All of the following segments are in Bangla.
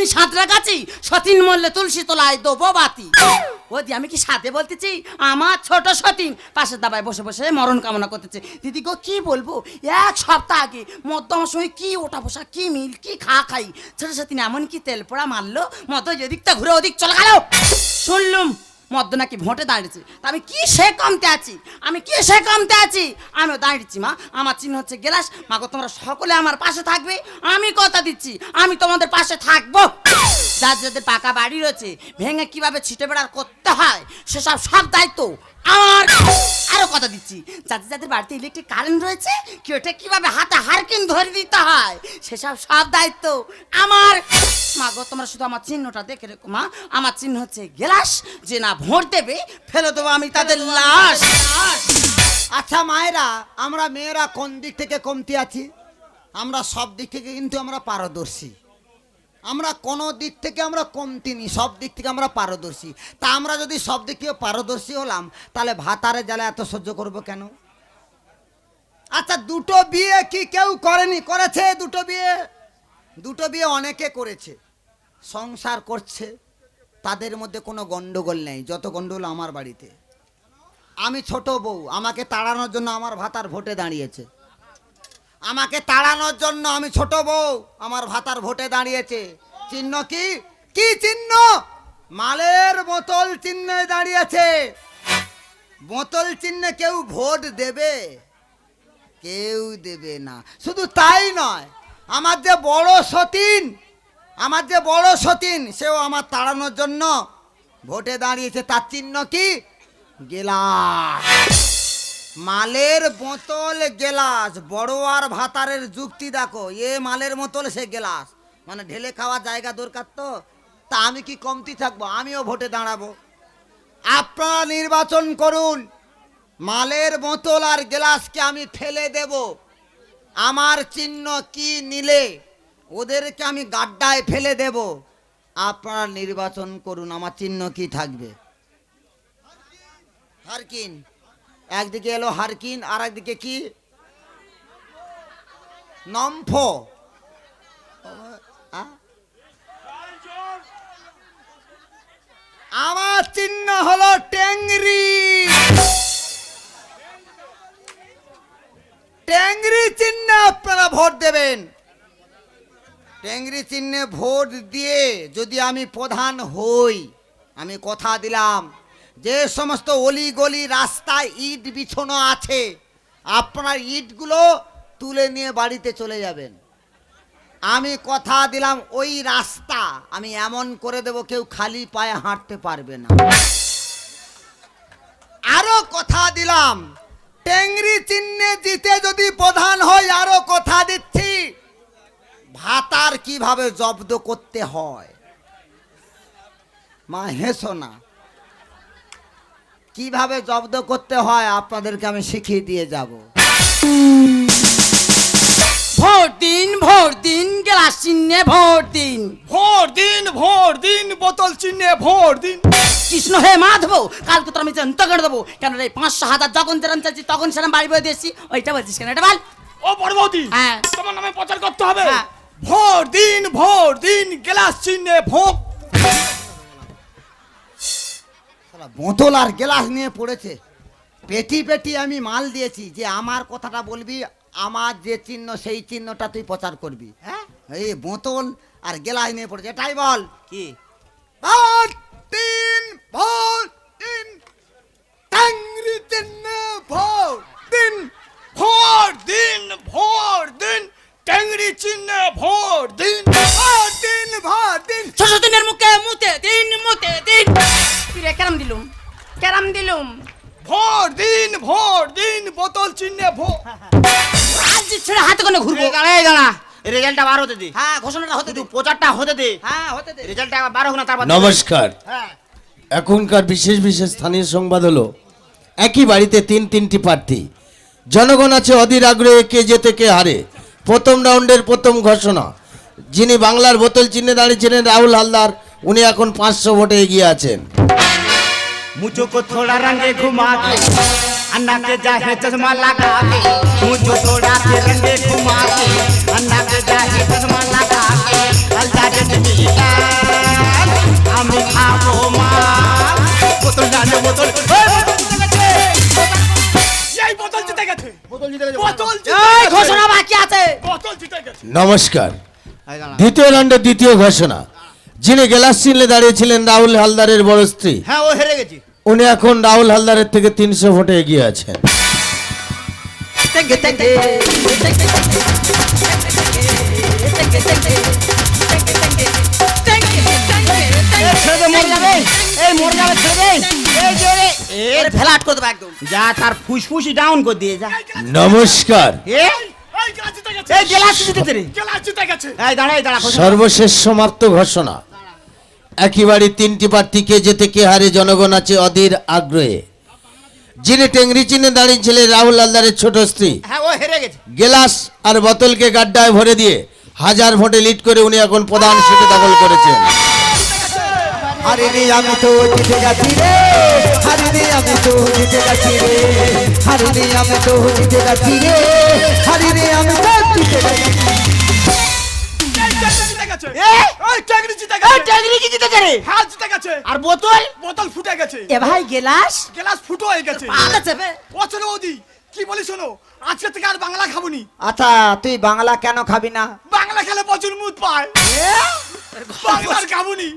সতীন সাঁতরা গাছি সতীন মল্লে তুলসী তোলায় দোবো বাতি। ও দি আমি কি সাথে বলতেছি? আমার ছোট সতীন পাশের দাবায় বসে বসে মরণ কামনা করতেছে। দিদি গো, কি বলব? এক সপ্তাহ আগে মধ্যম সময় কি ওটা বসা কি মিল, কি খা খাই? ছোট সতীন এমন কি তেল পোড়া মারলো মতো এদিকটা ঘুরে ওদিক চলে গেল। শুনলুম মদ্য নাকি ভোটে দাঁড়িয়েছে? তা আমি কি সে কমতে আছি? আমি কি সে কমতে আছি? আমিও দাঁড়িয়েছি, মা। আমার চিহ্ন হচ্ছে গেলাস মাগো, তোমরা সকলে আমার পাশে থাকবে। আমি কথা দিচ্ছি। আমি তোমাদের পাশে থাকব। যার যাদের পাকা বাড়ি রয়েছে, ভেঙে কীভাবে ছিটে বেড়ার করতে হয়, সেসব সব দায়িত্ব আমার আরও কথা দিচ্ছি। যাদের যাদের বাড়িতে ইলেকট্রিক কারেন্ট রয়েছে কি ওটা কীভাবে হাতে হারকিন ধরে দিতে হয়? সেসব সব দায়িত্ব আমার। মা গো তোমরা শুধু আমার চিহ্নটা দেখে রেখো মা। আমার চিহ্ন হচ্ছে গেলাস যে না ভোট দেবে ফেলে দেবো আমি তাদের লাশ। আচ্ছা মায়েরা আমরা মেয়েরা কোন দিক থেকে কমতি আছি? আমরা সব দিক থেকে কিন্তু আমরা পারদর্শী। আমরা কোনো দিক থেকে আমরা কমতি নি সব দিক থেকে আমরা পারদর্শী। তা আমরা যদি সব দিক থেকে পারদর্শী হলাম, তাহলে ভাতারে জ্বালা এত সহ্য করব কেন? আচ্ছা দুটো বিয়ে কি কেউ করেনি? করেছে দুটো বিয়ে? দুটো বিয়ে অনেকে করেছে। সংসার করছে। তাদের মধ্যে কোনো গন্ডগোল নেই, যত গণ্ডগোল আমার বাড়িতে। আমি ছোট বউ, আমাকে তাড়ানোর জন্য আমার ভাতার ভোটে দাঁড়িয়েছে। আমাকে তাড়ানোর জন্য আমি ছোট বউ। আমার ভাতার ভোটে দাঁড়িয়েছে। চিহ্ন কি? কি চিহ্ন? মালের বোতল চিহ্নে দাঁড়িয়েছে। বোতল চিহ্নে কেউ ভোট দেবে? কেউ দেবে না। শুধু তাই নয়, আমার যে বড় সতীন, আমার যে বড় সতীন, সেও আমার তাড়ানোর জন্য ভোটে দাঁড়িয়েছে। তার চিহ্ন কি? গেলাস। মালের বোতল গেলাস, বড় আর ভাতারের যুক্তি দেখো। এ মালের বোতল, সে গেলাস। মানে ঢেলে খাওয়ার জায়গা দরকার তো। তা আমি কি কমতি থাকব? আমিও ভোটে দাঁড়াবো। আপনারা নির্বাচন করুন। মালের বোতল আর গ্লাসকে আমি ফেলে দেব। আমার চিহ্ন কি নিলে ওদেরকে আমি গাড্ডায় ফেলে দেব। আপনারা নির্বাচন করুন। আমার চিহ্ন কি থাকবে? হারকিন। একদিকে এলো হারকিন আর একদিকে কি? নম্ফ। আমার চিহ্ন হলো টেংরি। টেংরি চিহ্নে আপনারা ভোট দেবেন। টেংরি চিহ্নে ভোট দিয়ে যদি আমি প্রধান হই, আমি কথা দিলাম। যে সমস্ত অলি গলি রাস্তায় ইট বিছানো আছে, আপনার ইটগুলো তুলে নিয়ে বাড়িতে চলে যাবেন। আমি কথা দিলাম, ওই রাস্তা আমি এমন করে দেব, কেউ খালি পায়ে হাঁটতে পারবে না। আরও কথা দিলাম, টেংরি চিহ্নে জিতে যদি প্রধান হয় আরও কথা দিচ্ছি, ভাতার কীভাবে জব্দ করতে হয়? মা হেসো না। কীভাবে জব্দ করতে হয় আপনাদেরকে আমি শিখিয়ে দিয়ে যাব। ভোট দিন ভোট দিন গেলাস চিহ্নে ভোট দিন। ভোট দিন ভোট দিন বোতল চিহ্নে ভোট দিন। কৃষ্ণ হে মাধব কালকে তো আমি জানতে করে দেবো। কেন রে পাঁচশো হাজার যখন যেরকম চাইছি তখন সেরকম বাড়ি বয়ে দিয়েছি। ওইটা বলছিস কেন? এটা বল। ও বড় বৌদি হ্যাঁ। তোমার নামে প্রচার করতে হবে। হ্যাঁ। ভোট দিন ভোট দিন গ্লাস চিহ্নে ভোট শালা বোতল আর গ্লাস নিয়ে পড়েছে। পেটি পেটি আমি মাল দিয়েছি যে আমার কথাটা বলবি আমার যে চিহ্ন সেই চিহ্নটা তুই প্রচার করবি হ্যাঁ? এই বোতল আর গ্লাস নিয়ে পড়েছে এটাই বল। কি? ভোট দে হ্যাঁ ঘোষণাটা হতে দে তুই প্রচারটা হতে দে হ্যাঁ হতে দে রেজাল্টটা বার হোক না তারপর নমস্কার হ্যাঁ এখনকার বিশেষ বিশেষ স্থানীয় সংবাদ হলো একই বাড়িতে তিন তিনটি প্রার্থী জনগণ আছে অধীর আগ্রহে কে যেতে কে হারে প্রথম রাউন্ডের প্রথম ঘোষণা যিনি বাংলার বোতল চিহ্নে দাঁড়িয়েছিলেন রাহুল হালদার উনি এখন পাঁচশো ভোটে এগিয়ে আছেন मुझको थोड़ा रंगे घुमा के अन्ना के जाहे चश्मा लगा के मुझको थोड़ा से रंगे घुमा के নমস্কার। দ্বিতীয় রাউন্ডে দ্বিতীয় ঘোষণা। যিনি গ্লাস চিনলে দাঁড়িয়েছিলেন রাহুল হালদারের বড় স্ত্রী। হ্যাঁ ও হেরে গেছি। উনি এখন রাহুল হালদারের থেকে তিনশো ভোটে এগিয়ে আছেন। যে রে এর ফ্ল্যাট করে দেবো যা তার ফুসফুসি ডাউন করে দিয়ে যা নমস্কার। সর্বশেষ সমাপ্ত ঘোষণা। একই বাড়ি তিনটি প্রার্থী কে যেতে কে হারে জনগণ আছে অধীর আগ্রহে। যিনি টেংরি চিহ্নে দাঁড়িয়েছিলেন রাহুল হালদারের ছোট স্ত্রী। হ্যাঁ ও হেরে গেছে। গেলাস আর বোতলকে গাড্ডায় ভরে দিয়ে হাজার ভোটে লিড করে উনি এখন প্রধান সিটে দখল করেছেন। আরে রে আমি তো জিতে গেছি রে। আরে রে আমি তো জিতে গেছি রে। আরে রে আমি তো জিতে গেছি রে। আরে রে আমি তো জিতে গেছি। এই ট্যাংরি জিতে গেছে। এ? জিতে গেছে। ট্যাংরি কি জিতেছে রে জিতে গেছে। আর বোতল? বোতল ফুটে গেছে। এ ভাই গেলাস? গেলাস ফুটো হয়ে গেছে। কি বলি শোনো? আজকে থেকে আর বাংলা খাবনি। আচ্ছা তুই বাংলা কেন খাবি না? বাংলা খেলে প্রচুর মুদ পায়। বাংলার খাবনি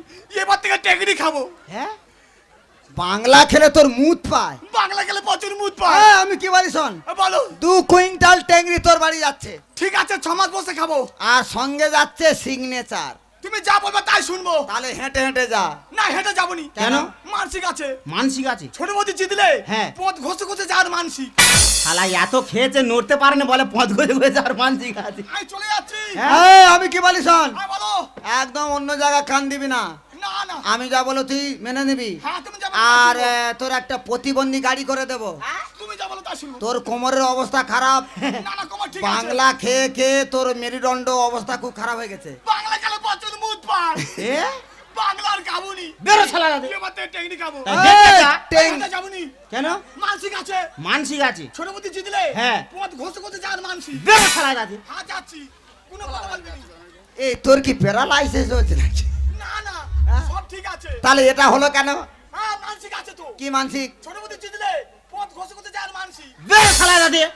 এবার থেকে টেকরি খাব। হ্যাঁ বাংলা খেলে তোর মুদ পায়। বাংলা খেলে প্রচুর মুদ পায়। হ্যাঁ আমি কি বলি শোন? বলো। দু কুইন্টাল ট্যাংরি তোর বাড়ি যাচ্ছে। ঠিক আছে ছ মাস বসে খাব। আর সঙ্গে যাচ্ছে সিগনেচার তুমি যা বলবে তাই শুনব। তাহলে হেঁটে হেঁটে যা। না হেঁটে যাবনি। কেন? মানসিক আছে। মানসিক আছে। ছোট বৌদি জিতলে হ্যাঁ। পথ ঘষে ঘষে যাওয়ার মানসিক। শালা এত খেয়েছে নড়তে পারে না বলে পথ হয়ে যাওয়ার মানসিক আছে। আমি চলে যাচ্ছি। এই, আমি কি বলি শোন? হ্যাঁ বলো। একদম অন্য জায়গায় কান দিবি না। না না। আমি যা বলো তুই মেনে নিবি। হ্যাঁ তুমি আর তোর একটা প্রতিবন্ধী গাড়ি করে দেব। তুমি যা বলো তাই শুনব। তোর কোমরের অবস্থা খারাপ। না না তোমার ঠিক আছে। বাংলা খেয়ে খেয়ে তোর মেরুদণ্ড অবস্থা খুব খারাপ হয়ে গেছে। বাংলা এ? বাংলার খাবনি। বেরো শালা দাদা। এবার থেকে টেকনি খাব। তাই দেখতে এই, যা। টেং- হেঁটে যাবনি কেন? মানসিক আছে। মানসিক আছে। জিতলে হ্যাঁ। পথ ঘষে ঘষে যাওয়ার মানসিক। বেরো শালা দাদা। হ্যাঁ যাচ্ছি। কোনো কথা বলবি না। এই তোর কি প্যারালাইসিস নাকি? না না। হ্যাঁ? সব ঠিক আছে। তাহলে এটা হলো কেন? হ্যাঁ মানসিক আছে তো। কি মানসিক? ছোট বৌদি জিতলে পথ ঘষে ঘষে যাওয়ার মানসিক। বেরো শালা দাদা।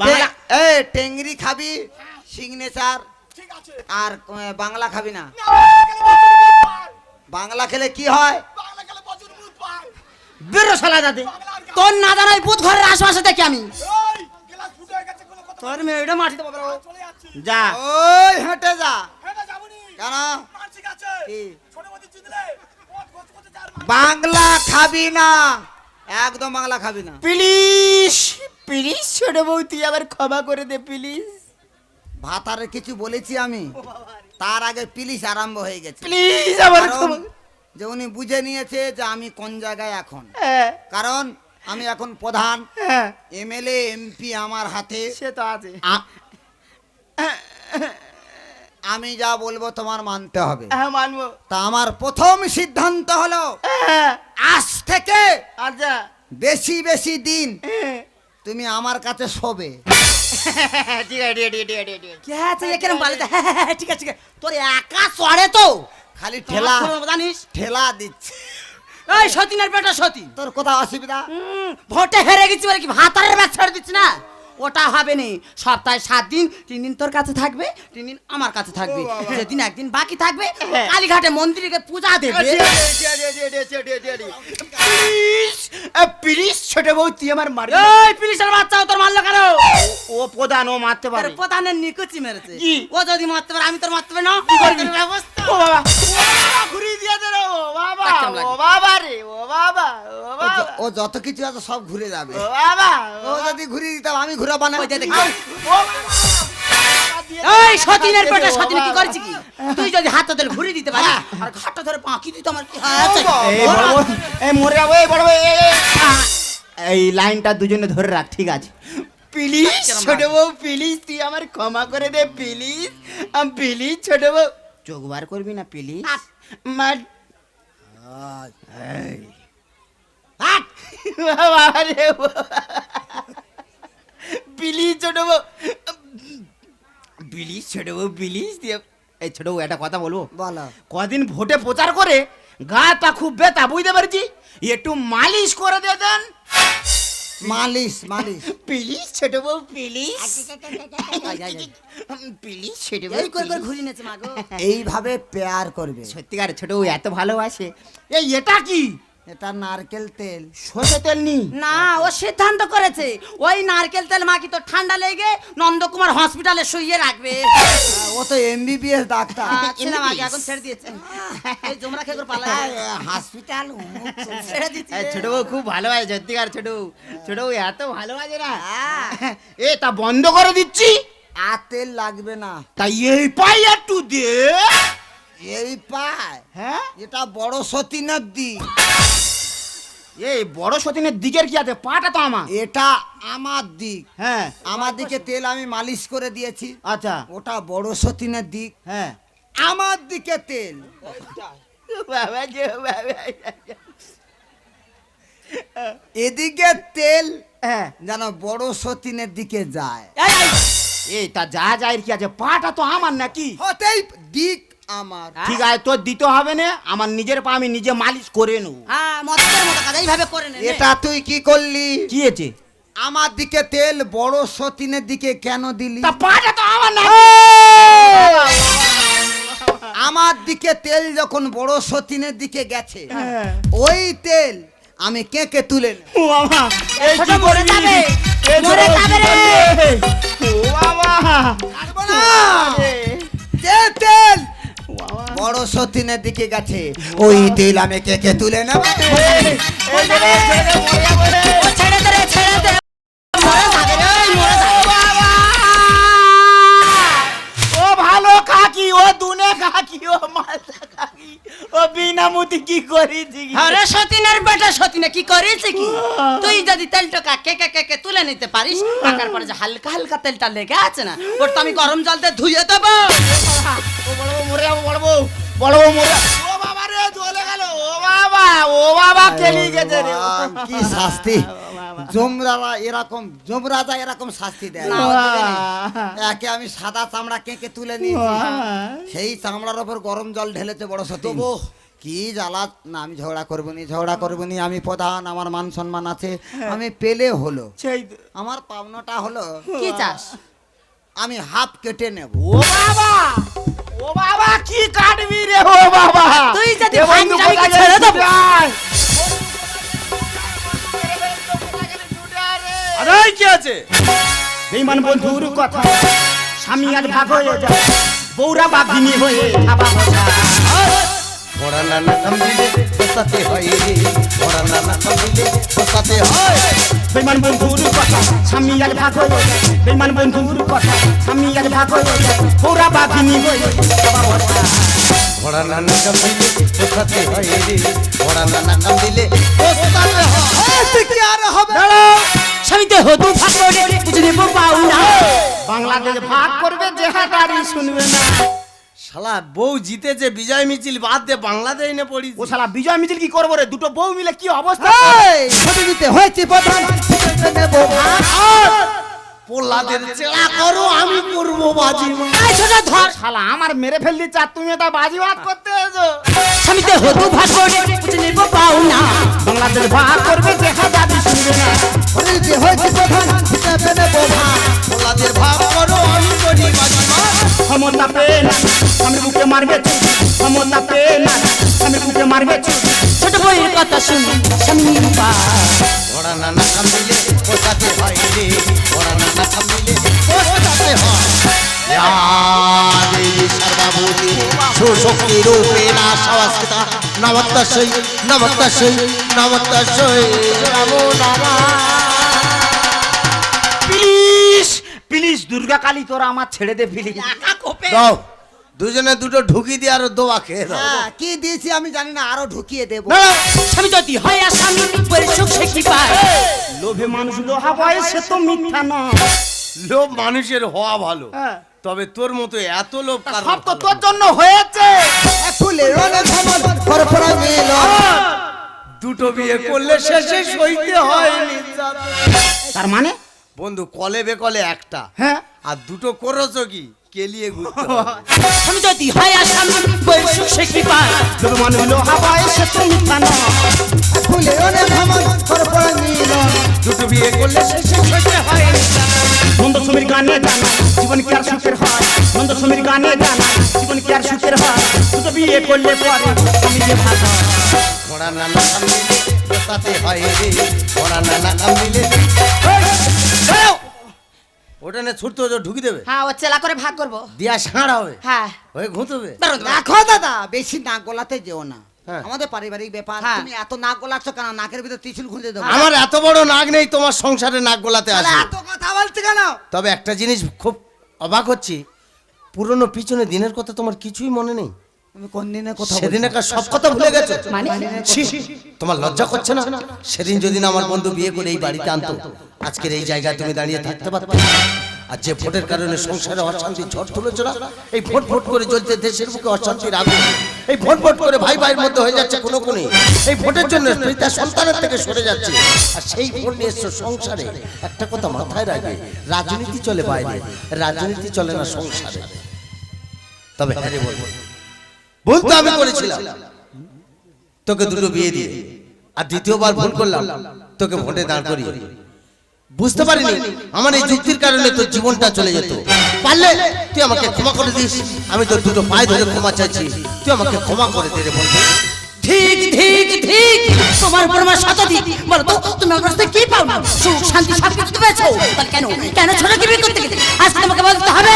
হ্যাঁ এই টেংরি খাবি সিগনেচার আছে আর বাংলা খাবি না। বাংলা খেলে কি হয়? বাংলা খেলে প্রচুর মুদ পায়। বেরো শালা দাদা। তোর না জানাই বুধ ঘরের আশেপাশে দেখি আমি। তোর মেয়েটা পাবো চলে যা। ওই হেঁটে যা। হেঁটে কেন? বাংলা খাবি না। একদম বাংলা খাবি না। প্লিজ প্লিজ ছোট বউ তুই আবার ক্ষমা করে দে প্লিজ। ভাতারে কিছু বলেছি আমি তার আগে পিলিশ আরম্ভ হয়ে গেছে। প্লিজ ক্ষমা যে উনি বুঝে নিয়েছে যে আমি কোন জায়গায় এখন। হ্যাঁ। কারণ আমি এখন প্রধান হ্যাঁ। এমএলএ এমপি আমার হাতে। সে তো আছে। আমি যা বলব তোমার মানতে হবে। হ্যাঁ মানবো। তা আমার প্রথম সিদ্ধান্ত হলো হ্যাঁ। আজ থেকে আচ্ছা। বেশি বেশি দিন। তুমি আমার কাছে শোবে। ঠিক আছে ঠিক আছে ঠিক আছে ঠিক আছে। কে আছে এখানে বলে হ্যাঁ হ্যাঁ, ঠিক আছে ঠিক আছে। তোর একা চড়ে তো। খালি ঠেলা জানিস? ঠেলা দিচ্ছে। এই সতীনের পেটা সতী। তোর কোথাও অসুবিধা? ভোটে হেরে গেছি বলে কি ভাতারের ব্যাগ ছেড়ে দিচ্ছি না? ওটা হবে নি। সপ্তাহে সাত দিন তিন দিন তোর কাছে থাকবে তিন দিন আমার কাছে থাকবে। যেদিন একদিন বাকি থাকবে হ্যাঁ। কালীঘাটে মন্দিরে পূজা দেবে। প্লিজ ছোট বউ তুই আমার মার এই পুলিশের বাচ্চাও তোর মারলো কেন? ও প্রধান ও মারতে পারে প্রধানের নিকুচি মেরেছে। ও যদি মারতে পারে আমি তোর মারতে পারি না। ব্যবস্থা। ও বাবা ঘুরিয়ে দিয়েছে রে ও বাবা। ও বাবা রে ও বাবা ও ও বাবা। ও যত কিছু আছে সব ঘুরে যাবে। ও বাবা ও যদি ঘুরিয়ে দিতাম আমি ঘুরাবো না ওই যে দেখ। এই সতীনের পেটে সতীন কি করছি কি? তুই যদি হাত ধরে ঘুরে দিতে পারিস আর ঘাটটা ধরে পাঁকি দিত আমার কি? এই মরে যাব এই বড় এই, লাইনটা দুজনে ধরে রাখ ঠিক আছে। প্লিজ ছোট বউ প্লিজ তুই আমার ক্ষমা করে দে প্লিজ আমি প্লিজ ছোট বউ। চোখ বার করবি না প্লিজ? মার এই। বাবা রে প্লিজ ছোট বউ প্লিজ ছোট বউ প্লিজ দিয়ে। এই ছোট বউ, একটা কথা বলব? বলো। কদিন ভোটে প্রচার করে গা তা খুব বেতা বুঝতে পারছি? একটু মালিশ করে দিয়ে দেন। মালিশ মালিশ। প্লিজ ছোট বউ প্লিজ প্লিজ ছোট বউ এই করে করে। ঘুরি নেছে মাগো এইভাবে পেয়ার করবে। সত্যিকার ছোট বউ এত ভালোবাসে। এই এটা কি? এটা নারকেল তেল। সর্ষে তেল নি না ও সিদ্ধান্ত করেছে। ওই নারকেল তেল মাখি তো ঠান্ডা লেগে নন্দকুমার হসপিটালে শুইয়ে রাখবে। ও তো এমবিবিএস ডাক্তার। ছিলাম আগে এখন ছেড়ে দিয়েছে। এই জমরা খেয়ে করে পালা হসপিটাল ছেড়ে এই ছোট বউ খুব ভালোবাসে সত্যিকার ছোট। বউ ছোট বউ এত ভালোবাসে না। এ তা বন্ধ করে দিচ্ছি? আর তেল লাগবে না। তাই এই পাই একটু দে। এই পায় হ্যাঁ? এটা বড় সতীনের দিক এই বড় সতীনের দিকের কি আছে? পাটা তো আমার। এটা আমার দিক। হ্যাঁ। আমার দিকে তেল আমি মালিশ করে দিয়েছি। আচ্ছা। ওটা বড় সতীনের দিক। হ্যাঁ। আমার দিকে তেল। এদিকে তেল হ্যাঁ। যেন বড় সতীনের দিকে যায়। এই তা যা যায় কি আছে? পাটা তো আমার নাকি। হতেই দিক আমার ঠিক আছে তোর দিতে হবে না আমার নিজের পা আমি নিজে মালিশ করে নেব হ্যাঁ মদের মতো কাজ এইভাবে করে নে। এটা তুই কি করলি কি হয়েছে আমার দিকে তেল বড় সতীনের দিকে কেন দিলি তা পাটা তো আমার না আমার দিকে তেল যখন বড় সতীনের দিকে গেছে হ্যাঁ। ওই তেল আমি কেকে তুলে। ও বাবা এই কি করবি? মরে যাবে রে। ও বাবা কাটবো না। তেল বড় সতীনের দিকে গেছে। ওই দিল আমি কে কে তুলে নেব। ও ভালো কাকি ও দুনে খাকি কাকি ও। বিনামতি কি করেছি? কি? আরে সতীনের বেটা সতীনে কি করেছে কি? তুই যদি তেলটা কাকে কাকে কে কে তুলে নিতে পারিস কাকার পরে যে হালকা হালকা তেলটা লেগে আছে না ওর তো আমি গরম জল দিয়ে ধুয়ে দেবো। বড় বউ মরে বড় বউ বড় বউ মরে রে জ্বলে গেল ও বাবা ও বাবা কেলি গেছে রে। কি শাস্তি? জমরাজা এরকম জমরাজা এরকম শাস্তি দেয় একে আমি সাদা চামড়া কেকে তুলে নিয়েছি। সেই চামড়ার ওপর গরম জল ঢেলেছে বড় সতী কি জ্বালা? না আমি ঝগড়া করব নি ঝগড়া করব নি আমি প্রধান আমার মান সম্মান আছে আমি পেলে হলো। সেই আমার পাওনাটা হলো কি চাস? আমি হাফ কেটে নেব। ও বাবা! ও বাবা কি কাটবি রে? ও বাবা। তুই যদি এ ভাঙিস, বন্ধু আমি কি ছেড়ে গেছিস আরে কি আছে? বেইমান বন্ধুর কথা। স্বামী ভাগ হয়ে যায় বৌরা বাঘিনী হয়ে খাবা বসা। ওরা নানা কামড়িলে বসাতে হয় ওরা নানা কামড়িলে বসাতে হয়। বেইমান বন্ধুর কথা স্বামী আজ ভাগ হয়ে যায়। বেইমান বন্ধুর কথা স্বামী আজ ভাগ হয়ে বৌরা বাঘিনী হয়ে ওরা নানা কামড়িলে বসাতে হয় রে। ওরা নানা কামড়িলে বসাতে হয়। কি আর হবে? স্বামীতে হতু ফাঁকড়ে বুঝে নেব পাও না বাংলাদেশ ভাগ করবে যে হাতারি শুনবে না। শালা বউ জিতেছে বিজয় মিছিল বাদ দে বাংলাদেশ নে পড়ি ও শালা বিজয় মিছিল কি করব রে? দুটো বউ মিলে কি অবস্থা? এই, ছবি দিতে হয়েছে প্রধান। নেব পোল্লাদের চেলা করো আমি করব বাজি এই ছোট ধর। শালা আমার মেরে ফেল দিচ্ছে আর তুমি এটা বাজি ভাত করতে এসো। স্বামীতে হতু ফাঁকড়ে বুঝে নেব পাও না বাংলাদেশ ভাগ করবে যে হাতারি শুনবে না। ছবি দিতে হয়েছে প্রধান কেটে নেব পোল্লাদের ভাব করো আমি করি বাজি ক্ষমতা পেয়ে না আমি বুকে মারবে। ক্ষমতা পেয়ে না আমি বুকে মারবে। ছোট বইয়ের কথা শুনি স্বামী পা। ওরা নানা কামড়িলে বসাতে হয় রে ওরা নানা কামড়িলে বসাতে হয়। সুশক্তি রূপে না নমস্তস্যৈ নমস্তস্যৈ নমো নমঃ প্লিজ প্লিজ দুর্গা কালী তোরা আমার ছেড়ে দে প্লিজ। দাও। দুজনে দুটো ঢুকি দিয়ে আর দোয়া খেয়ে দাও। হ্যাঁ, কি দিয়েছি আমি জানি না আরও ঢুকিয়ে দেব। স্বামী যদি হয় আর স্বামী পরে সুখ সে কি পায়? লোভে মানুষ লোহা বয় সে তো মিথ্যা না। লোভ মানুষের হওয়া ভালো। হ্যাঁ। তবে তোর মতো এত লোভ কারোর সব তো ভালো? তোর জন্য হয়েছে। ফুলের অনেক ধমক ফরফরা মেল। দুটো বিয়ে করলে শেষে সইতে হয় তার মানে? বন্ধু কলে বেকলে একটা। হ্যাঁ। আর দুটো করেছ কি? কেলিয়ে ঘুরতে। আমি যদি হয় আসামি বৈশুক সে কি পায় তবে মনে হলো হাওয়ায় সে তো মিথ্যা নয়। খুলে ওরে ভ্রমণ করপড় মিলন দুটো বিয়ে করলে শেষে শেষে হয়। নন্দ সমীর গানে জানা জীবন কি আর সুখের হয়? নন্দ সমীর গানে জানা জীবন কি আর সুখের হয়? দুটো বিয়ে করলে পরে আমি যে ভাষা ঘোড়া নানা মিলে বসাতে হয় রে। ঘোড়া নানা মিলে ওটা না ছুটতে হতো ঢুকি দেবে? হ্যাঁ ও চেলা করে ভাগ করব। দিয়া সাঁড়া হবে। হ্যাঁ। হয়ে ঘুঁতবে। দেখো দাদা বেশি নাক গোলাতে যেও না। হ্যাঁ। আমাদের পারিবারিক ব্যাপার। হ্যাঁ। তুমি এত নাক গলাচ্ছ কেন? নাকের ভিতর ত্রিশুল খুঁজে দেবো। আমার এত বড় নাক নেই তোমার সংসারে নাক গোলাতে আসে এত কথা বলছে কেন? তবে একটা জিনিস খুব অবাক হচ্ছি। পুরনো পিছনে দিনের কথা তোমার কিছুই মনে নেই? তুমি কোন দিনের কথা সেদিনকার সব কথা ভুলে গেছো? মানে? তোমার লজ্জা করছে না? সেদিন যদি না আমার বন্ধু বিয়ে করে এই বাড়িতে আনতো আজকের এই জায়গায় তুমি দাঁড়িয়ে থাকতে পারতে। আর যে ভোটের কারণে সংসারে অশান্তি ঝড় তুলেছ না? এই ভোট ভোট করে চলছে দেশের বুকে অশান্তির আগুন। এই ভোট ভোট করে ভাই ভাইয়ের মধ্যে হয়ে যাচ্ছে কোনো কোনে এই ভোটের জন্য পিতা সন্তানের থেকে সরে যাচ্ছে। আর সেই ভোট নিয়ে এসছো সংসারে। একটা কথা মাথায় রাখবে রাজনীতি চলে বাইরে রাজনীতি চলে না সংসারে। তবে হ্যাঁ বলব ভুল তো আমি করেছিলাম। তোকে দুটো বিয়ে দিয়ে আর দ্বিতীয়বার ভুল করলাম তোকে ভোটে দাঁড় করিয়ে বুঝতে পারিনি? আমার এই যুক্তির কারণে তোর জীবনটা চলে যেত। পারলে তুই আমাকে ক্ষমা করে দিস। আমি তোর দুটো পায়ে ধরে ক্ষমা চাইছি। তুই আমাকে ক্ষমা করে দে রে বন্ধু। ঠিক ঠিক ঠিক। তোমার উপর আমার শত দিক। বলো তো তুমি আমার কাছ কি পাও না? সুখ শান্তি সব কিছু পেয়েছ। তাহলে কেন? কেন ছোট কি বিয়ে করতে গেলে? আজকে তোমাকে বলতে হবে।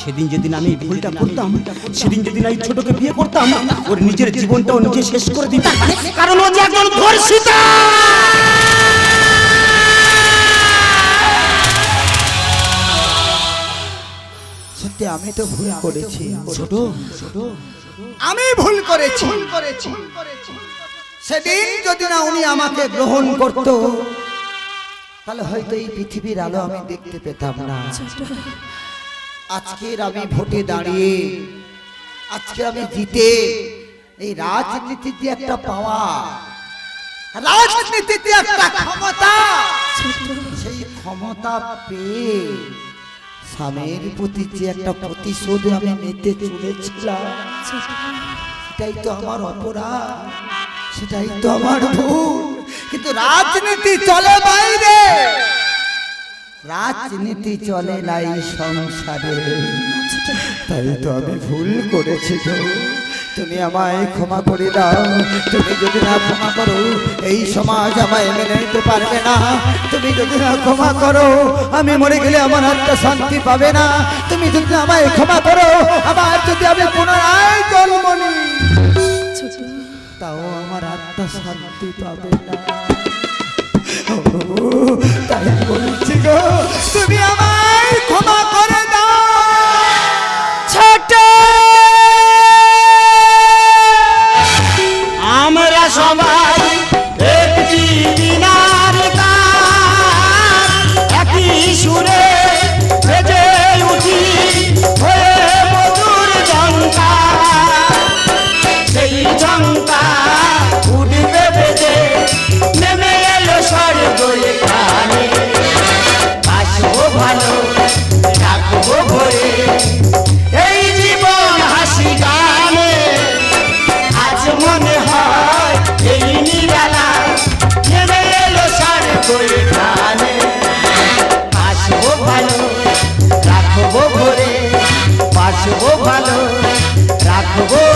সেদিন যেদিন আমি ভুলটা করতাম সেদিন যেদিন না এই ছোটকে বিয়ে করতাম ওর নিজের জীবনটাও নিজে শেষ করে দিতাম। কারণ ও যে একজন ধর্ষিতা! সত্যি আমি তো ভুল করেছি। ছোট ছোট। আমি ভুল করেছি। সেদিন যদি না উনি আমাকে গ্রহণ করত তাহলে হয়তো এই পৃথিবীর আলো আমি দেখতে পেতাম না। আজকের আমি ভোটে দাঁড়িয়ে আজকে আমি জিতে, এই রাজনীতিতে একটা পাওয়া রাজনীতিতে একটা ক্ষমতা, সেই ক্ষমতা পেয়ে স্বামীর প্রতি যে একটা প্রতিশোধ আমি নিতে চলেছিলাম, সেটাই তো আমার অপরাধ, সেটাই তো আমার ভুল, কিন্তু রাজনীতি চলে বাইরে। রাজনীতি চলে নাই সংসারে। তাই তো আমি ভুল করেছি তুমি আমায় ক্ষমা করে দাও। তুমি যদি না ক্ষমা করো এই সমাজ আমায় মেনে নিতে পারবে না। তুমি যদি না ক্ষমা করো আমি মরে গেলে আমার আত্মা শান্তি পাবে না। তুমি যদি আমায় ক্ষমা করো আবার যদি আমি পুনরায় জন্ম নিই তাও আমার আত্মা শান্তি পাবে না। তাই বলছি গো তুমি আমায় ক্ষমা করে দাও। ছোট। আমরা সবাই একটি দিনার একই সুরে বেজে উঠি হয়ে মধুর জঙ্কা সেই জঙ্কা ভালো রাখব।